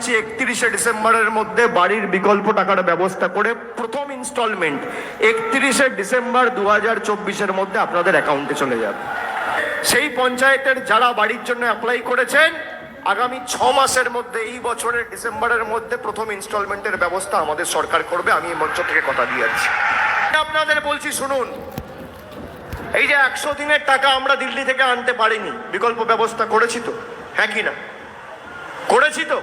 দিচ্ছি একত্রিশে ডিসেম্বরের মধ্যে বাড়ির বিকল্প টাকার ব্যবস্থা করে প্রথম ইনস্টলমেন্ট একত্রিশে ডিসেম্বর দু হাজার চব্বিশের মধ্যে আপনাদের অ্যাকাউন্টে চলে যাবে। সেই পঞ্চায়েতের যারা বাড়ির জন্য অ্যাপ্লাই করেছেন, আগামী ছ মাসের মধ্যে, এই বছরের ডিসেম্বরের মধ্যে প্রথম ইনস্টলমেন্টের ব্যবস্থা আমাদের সরকার করবে। আমি এই মঞ্চ থেকে কথা দিয়ে যাচ্ছি। আপনাদের বলছি, শুনুন, এই যে একশো দিনের টাকা আমরা দিল্লি থেকে আনতে পারিনি, বিকল্প ব্যবস্থা করেছি তো? হ্যাঁ কি না? করেছি তো?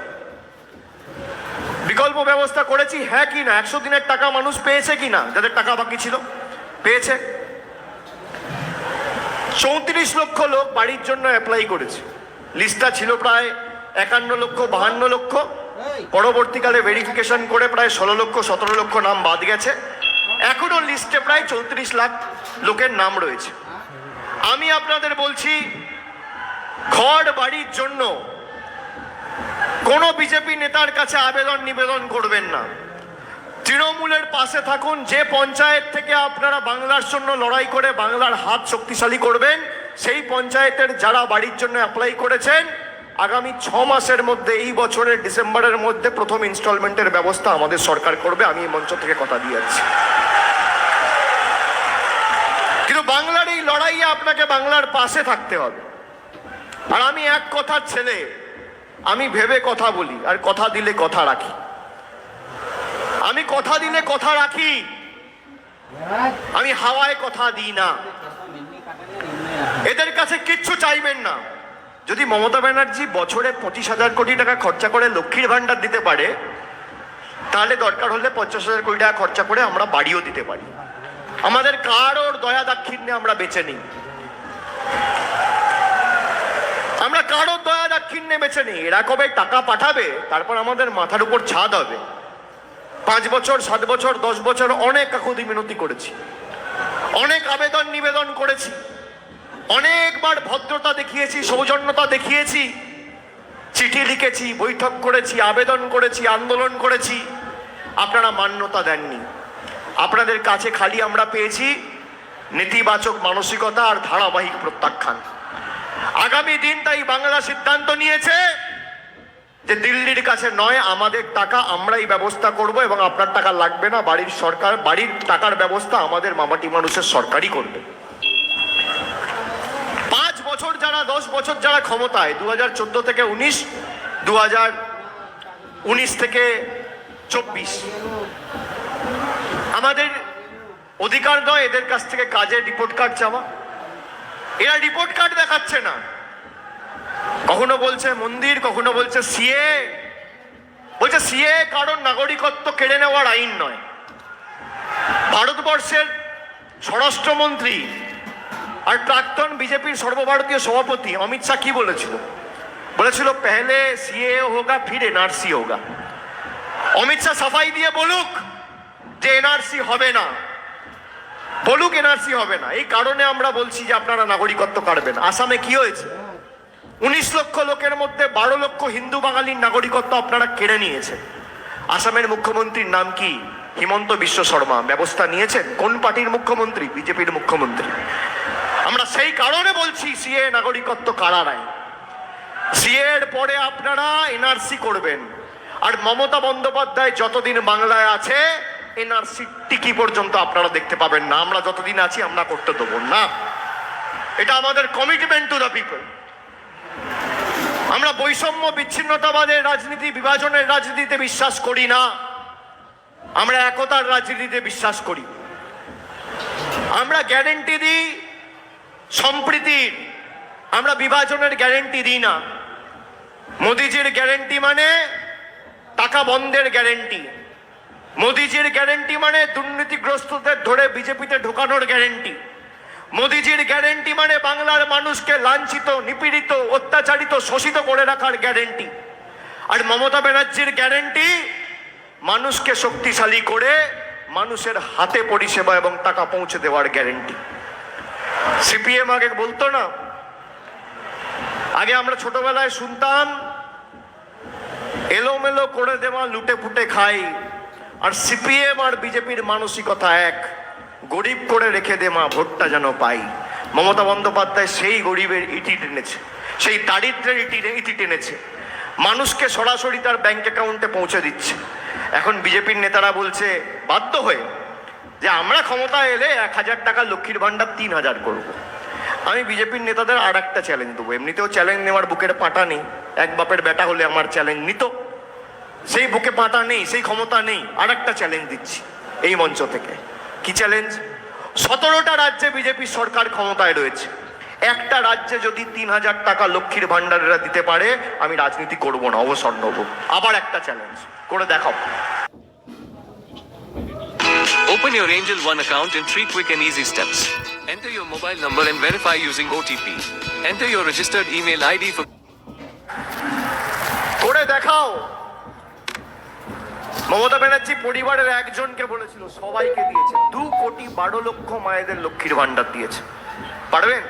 বিকল্প ব্যবস্থা করেছি হ্যাঁ কি না? একশো দিনের টাকা মানুষ পেয়েছে কি না? যাদের টাকা বাকি ছিল পেয়েছে। চৌত্রিশ লক্ষ লোক বাড়ির জন্য অ্যাপ্লাই করেছে। লিস্টটা ছিল প্রায় একান্ন লক্ষ বাহান্ন লক্ষ। পরবর্তীকালে ভেরিফিকেশন করে প্রায় ষোলো লক্ষ সতেরো লক্ষ নাম বাদ গেছে। এখনও লিস্টে প্রায় চৌত্রিশ লাখ লোকের নাম রয়েছে। আমি আপনাদের বলছি ঘর বাড়ির জন্য কোনো বিজেপি নেতার কাছে আবেদন নিবেদন করবেন না। তৃণমূলের পাশে থাকুন, যে পঞ্চায়েত থেকে আপনারা বাংলার জন্য লড়াই করে বাংলার হাত শক্তিশালী করবেন, সেই পঞ্চায়েতের যারা বাড়ির জন্য অ্যাপ্লাই করেছেন, আগামী ছ মাসের মধ্যে, এই বছরের ডিসেম্বরের মধ্যে প্রথম ইনস্টলমেন্টের ব্যবস্থা আমাদের সরকার করবে, আমি এই মঞ্চ থেকে কথা দিয়ে কিন্তু বাংলার এই লড়াইয়ে আপনাকে বাংলার পাশে থাকতে হবে। আর আমি এক কথার ছেলে আমি ভেবে কথা বলি, আর কথা দিলে কথা রাখি। আমি কথা দিলে কথা রাখি। আমি হাওয়ায় কথা দিই না। এদের কাছে কিচ্ছু চাইবেন না। যদি মমতা ব্যানার্জি বছরে পঁচিশ হাজার কোটি টাকা খরচা করে লক্ষ্মীর ভাণ্ডার দিতে পারে, তাহলে দরকার হলে পঞ্চাশ হাজার কোটি টাকা খরচা করে আমরা বাড়িও দিতে পারি। আমাদের কারোর দয়া দাক্ষিণ্যে আমরা বেছে নিই। আমরা কারোর দাক্ষিণ্যে বেছে নিই এরা কবে টাকা পাঠাবে? তারপর আমাদের মাথার উপর ছাদ হবে। পাঁচ বছর, সাত বছর, দশ বছর অনেক কাকুতি মিনতি করেছি। অনেক আবেদন নিবেদন করেছি। অনেকবার ভদ্রতা দেখিয়েছি, সৌজন্যতা দেখিয়েছি। চিঠি লিখেছি, বৈঠক করেছি, আবেদন করেছি, আন্দোলন করেছি। আপনারা মান্যতা দেননি। আপনাদের কাছে খালি আমরা পেয়েছি নেতিবাচক মানসিকতা আর ধারাবাহিক প্রত্যাখ্যান। আগামী দিন তাই বাংলা সিদ্ধান্ত নিয়েছে যে দিল্লির কাছে নয়, আমাদের টাকা আমরাই ব্যবস্থা করব এবং আপনার টাকা লাগবে না, বাড়ির সরকার, বাড়ির টাকার ব্যবস্থা আমাদের মামাটি মানুষের সরকারই করবে। পাঁচ বছর যারা, দশ বছর যারা ক্ষমতায় দু হাজার চোদ্দ থেকে উনিশ দু হাজার উনিশ থেকে চব্বিশ। আমাদের অধিকার নয়, এদের কাছ থেকে কাজের রিপোর্ট কার্ড চাওয়া। এরা রিপোর্ট কার্ড দেখাচ্ছে না। কখনো বলছে মন্দির, কখনো বলছে সিএ বলছে সিএ কারণ নাগরিকত্ব কেড়ে নেওয়ার আইন নয়। ভারতবর্ষের স্বরাষ্ট্রমন্ত্রী আর প্রাক্তন বিজেপির সর্বভারতীয় সভাপতি অমিত শাহ কি বলেছিল? বলেছিল, পেহলে সিএ হোগা, ফির এনআরসি হোগা। অমিত শাহ সাফাই দিয়ে বলুক যে এনআরসি হবে না। বলুক এনআরসি হবে না। এই কারণে আমরা বলছি যে আপনারা নাগরিকত্ব কাটবেন আসামে কি হয়েছে? উনিশ লক্ষ লোকের মধ্যে বারো লক্ষ হিন্দু বাঙালির নাগরিকত্ব আপনারা কেড়ে নিয়েছেন। আসামের মুখ্যমন্ত্রীর নাম কি? হিমন্ত বিশ্ব শর্মা। ব্যবস্থা নিয়েছেন? কোন পার্টির মুখ্যমন্ত্রী? বিজেপির মুখ্যমন্ত্রী। আমরা সেই কারণে বলছি সিএ নাগরিকত্ব কারা নাই। সিএ এর পরে আপনারা এনআরসি করবেন। আর মমতা বন্দ্যোপাধ্যায় যতদিন বাংলায় আছে এনআরসি টিকি পর্যন্ত আপনারা দেখতে পাবেন না। আমরা যতদিন আছি, আমরা করতে দেবো না। এটা আমাদের কমিটমেন্ট টু দ্য পিপল আমরা বৈষম্য বিচ্ছিন্নতাবাদের রাজনীতি, বিভাজনের রাজনীতিতে বিশ্বাস করি না। আমরা একতার রাজনীতিতে বিশ্বাস করি। আমরা গ্যারেন্টি দিই সম্প্রীতির। আমরা বিভাজনের গ্যারেন্টি দিই না। মোদিজির গ্যারেন্টি মানে টাকা বন্ধের গ্যারেন্টি মোদিজির গ্যারেন্টি মানে দুর্নীতিগ্রস্তদের ধরে বিজেপিতে ঢোকানোর গ্যারেন্টি। মোদিজির গ্যারেন্টি মানে বাংলার মানুষকে লাঞ্ছিত, নিপীড়িত, অত্যাচারিত, শোষিত করে রাখার গ্যারেন্টি। আর মমতা ব্যানার্জির গ্যারেন্টি, মানুষকে শক্তিশালী করে মানুষের হাতে পরিষেবা এবং টাকা পৌঁছে দেওয়ার গ্যারেন্টি। সিপিএম আগে বলতো না, আগে আমরা ছোটবেলায় শুনতাম, এলোমেলো করে দেওয়া লুটে ফুটে খাই আর সিপিএম আর বিজেপির মানসিকতা এক। গরিব করে রেখে দে মা, ভোটটা যেন পাই। মমতা বন্দ্যোপাধ্যায় সেই গরিবের ইটি টেনেছে। সেই দারিদ্রের ইটি ইটি টেনেছে। মানুষকে সরাসরি তার ব্যাংক অ্যাকাউন্টে পৌঁছে দিচ্ছে। এখন বিজেপির নেতারা বলছে, বাধ্য হয়ে যে আমরা ক্ষমতায় এলে এক হাজার টাকা লক্ষ্মীর ভাণ্ডার তিন হাজার করব। আমি বিজেপির নেতাদের আর একটা চ্যালেঞ্জ দেবো। এমনিতেও চ্যালেঞ্জ নেওয়ার বুকের পাটা নেই। এক বাপের বেটা হলে আমার চ্যালেঞ্জ নিত। সেই বুকে পাটা নেই সেই ক্ষমতা নেই। আর একটা চ্যালেঞ্জ দিচ্ছি এই মঞ্চ থেকে। কি চ্যালেঞ্জ সতেরোটা রাজ্যে বিজেপির সরকার ক্ষমতায় রয়েছে। একটা রাজ্যে যদি তিন হাজার টাকা লক্ষ্মীর ভাণ্ডারেরা দিতে পারে আমি রাজনীতি করব না অবসর নেব। আবার একটা চ্যালেঞ্জ করে দেখাও। Open your Angel One account in three quick and easy steps. Enter your mobile number and verify using OTP. Enter your registered email ID for করে দেখাও। মমতা ব্যানার্জি পরিবারের একজনকে বলেছিল, সবাইকে দিয়েছে। দু কোটি বারো লক্ষ মায়েদের লক্ষ্মীর ভাণ্ডার দিয়েছে। পারবেন?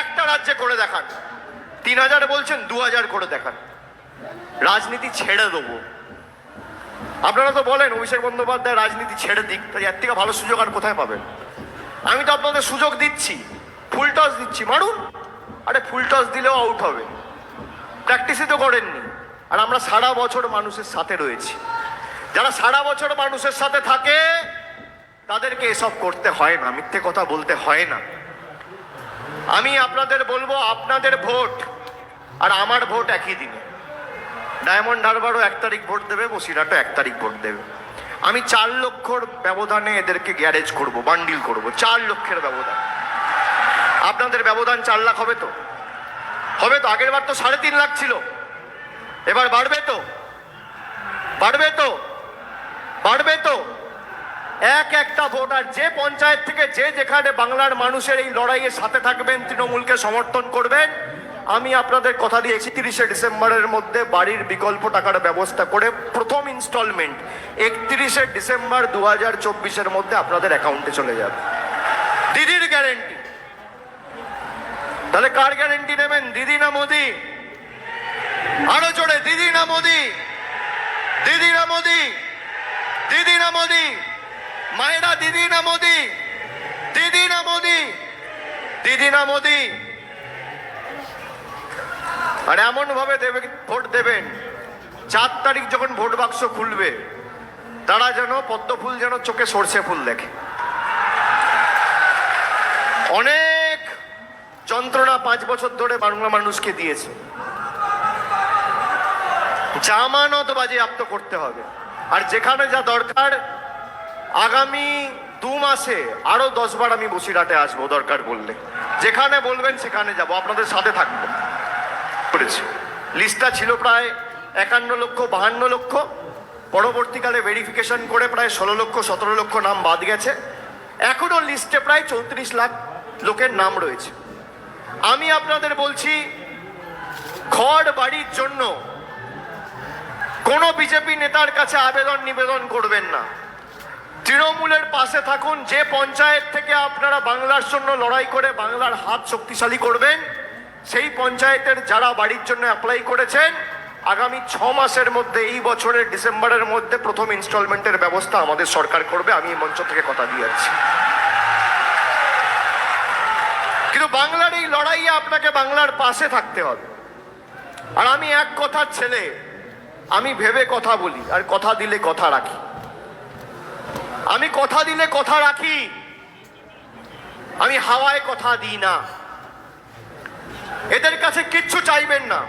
একটা রাজ্যে করে দেখান। তিন হাজার বলছেন, দু হাজার করে দেখান। রাজনীতি ছেড়ে দেবো। আপনারা তো বলেন, অভিষেক বন্দ্যোপাধ্যায় রাজনীতি ছেড়ে দিক তাই এর থেকে ভালো সুযোগ আর কোথায় পাবেন? আমি তো আপনাদের সুযোগ দিচ্ছি, ফুল টস দিচ্ছি, মারুন। আরে ফুল টস দিলেও আউট হবে। প্র্যাকটিসই তো করেননি। আর আমরা সারা বছর মানুষের সাথে রয়েছি। যারা সারা বছর মানুষের সাথে থাকে, তাদেরকে এসব করতে হয় না, মিথ্যে কথা বলতে হয় না। আমি আপনাদের বলব, আপনাদের ভোট আর আমার ভোট একই দিনে। ডায়মন্ড হারবারও এক তারিখ ভোট দেবে, বসিরহাটও এক তারিখ ভোট দেবে। আমি চার লক্ষর ব্যবধানে এদেরকে গ্যারেজ করব, বান্ডিল করব, চার লক্ষের ব্যবধান। আপনাদের ব্যবধান চার লাখ হবে তো? হবে তো, আগের বার তো সাড়ে তিন লাখ ছিল। এবার বাড়বে তো। বাড়বে তো। বাড়বে তো। এক একটা ভোট আর যে পঞ্চায়েত থেকে যে যেখানে বাংলার মানুষের এই লড়াইয়ের সাথে থাকবেন, তৃণমূলকে সমর্থন করবেন, আমি আপনাদের কথা দিয়েছি তিরিশে ডিসেম্বরের মধ্যে বাড়ির বিকল্প টাকার ব্যবস্থা করে প্রথম ইনস্টলমেন্ট একত্রিশে ডিসেম্বর দু হাজার চব্বিশের মধ্যে আপনাদের অ্যাকাউন্টে চলে যাবে। দিদির গ্যারেন্টি তাহলে কার গ্যারেন্টি নেবেন? দিদি না মোদি? আরও জোরে, দিদি না মোদি? দিদি না মোদি? দিদি না মোদি? মায়েরা, দিদি না মোদি? দিদি না মোদি? দিদি না মোদি? আর এমন ভাবে দেবে ভোট দেবেন। চার তারিখ যখন ভোট বাক্স খুলবে, তারা যেন পদ্ম ফুল যেন চোখে সর্ষে ফুল দেখে। অনেক যন্ত্রণা পাঁচ বছর ধরে বাংলা মানুষকে দিয়েছে। জামানত বাজেয়াপ্ত করতে হবে। আর যেখানে যা দরকার, আগামী দু মাসে আরও দশ বার আমি বসিরহাটে আসব, দরকার বললে। যেখানে বলবেন সেখানে যাব, আপনাদের সাথে থাকব। করেছি লিস্টটা ছিল প্রায় একান্ন লক্ষ, বাহান্ন লক্ষ। পরবর্তীকালে ভেরিফিকেশন করে প্রায় ষোলো লক্ষ, সতেরো লক্ষ নাম বাদ গেছে। এখনও লিস্টে প্রায় চৌত্রিশ লাখ লোকের নাম রয়েছে। আমি আপনাদের বলছি খড় বাড়ির জন্য কোনো বিজেপি নেতার কাছে আবেদন নিবেদন করবেন না। তৃণমূলের পাশে থাকুন, যে পঞ্চায়েত থেকে আপনারা বাংলার জন্য লড়াই করে বাংলার হাত শক্তিশালী করবেন, সেই পঞ্চায়েতের যারা বাড়ির জন্য অ্যাপ্লাই করেছেন, আগামী ছ মাসের মধ্যে, এই বছরের ডিসেম্বরের মধ্যে প্রথম ইনস্টলমেন্টের ব্যবস্থা আমাদের সরকার করবে, আমি এই মঞ্চ থেকে কথা দিয়ে যাচ্ছি। কিন্তু বাংলার এই লড়াইয়ে আপনাকে বাংলার পাশে থাকতে হবে। আর আমি এক কথার ছেলে আমি ভেবে কথা বলি, আর কথা দিলে কথা রাখি। আমি কথা দিলে কথা রাখি। আমি হাওয়ায় কথা দিই না। এদের কাছে কিচ্ছু চাইবেন না।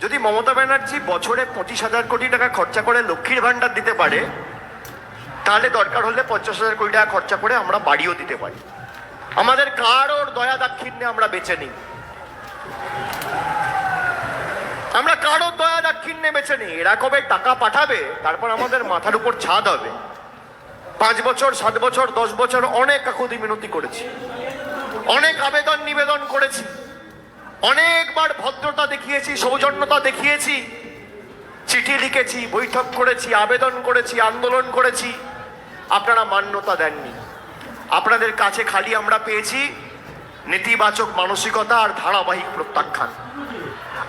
যদি মমতা ব্যানার্জি বছরে পঁচিশ হাজার কোটি টাকা খরচা করে লক্ষ্মীর ভাণ্ডার দিতে পারে, তাহলে দরকার হলে পঞ্চাশ হাজার কোটি টাকা খরচা করে আমরা বাড়িও দিতে পারি। আমাদের কারোর দয়া দাক্ষিণ্যে আমরা বেছে নিই। আমরা কারোর দয়া দাক্ষিণ্যে বেছে নিই এরা কবে টাকা পাঠাবে, তারপর আমাদের মাথার উপর ছাদ হবে। পাঁচ বছর, সাত বছর, দশ বছর অনেক কাকুতি মিনতি করেছি। অনেক আবেদন নিবেদন করেছি। অনেকবার ভদ্রতা দেখিয়েছি, সৌজন্যতা দেখিয়েছি। চিঠি লিখেছি, বৈঠক করেছি, আবেদন করেছি, আন্দোলন করেছি। আপনারা মান্যতা দেননি। আপনাদের কাছে খালি আমরা পেয়েছি নেতিবাচক মানসিকতা আর ধারাবাহিক প্রত্যাখ্যান।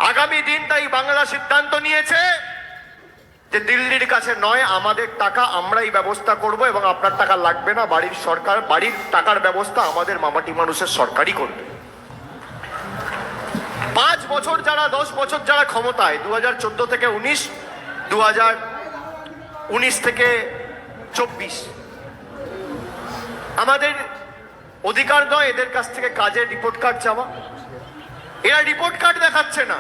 আগামী দিন তাই বাংলা সিদ্ধান্ত নিয়েছে যে দিল্লির কাছে নয়, আমাদের টাকা আমরাই ব্যবস্থা করব এবং আপনার টাকা লাগবে না, বাড়ির সরকার, বাড়ির টাকার ব্যবস্থা আমাদের মামাটি মানুষের সরকারই করবে। পাঁচ বছর যারা, দশ বছর যারা ক্ষমতায় দু হাজার চোদ্দ থেকে উনিশ দু হাজার উনিশ থেকে চব্বিশ, আমাদের অধিকার নয়, এদের কাছ থেকে কাজের রিপোর্ট কার্ড চাওয়া। এরা রিপোর্ট কার্ড দেখাচ্ছে না।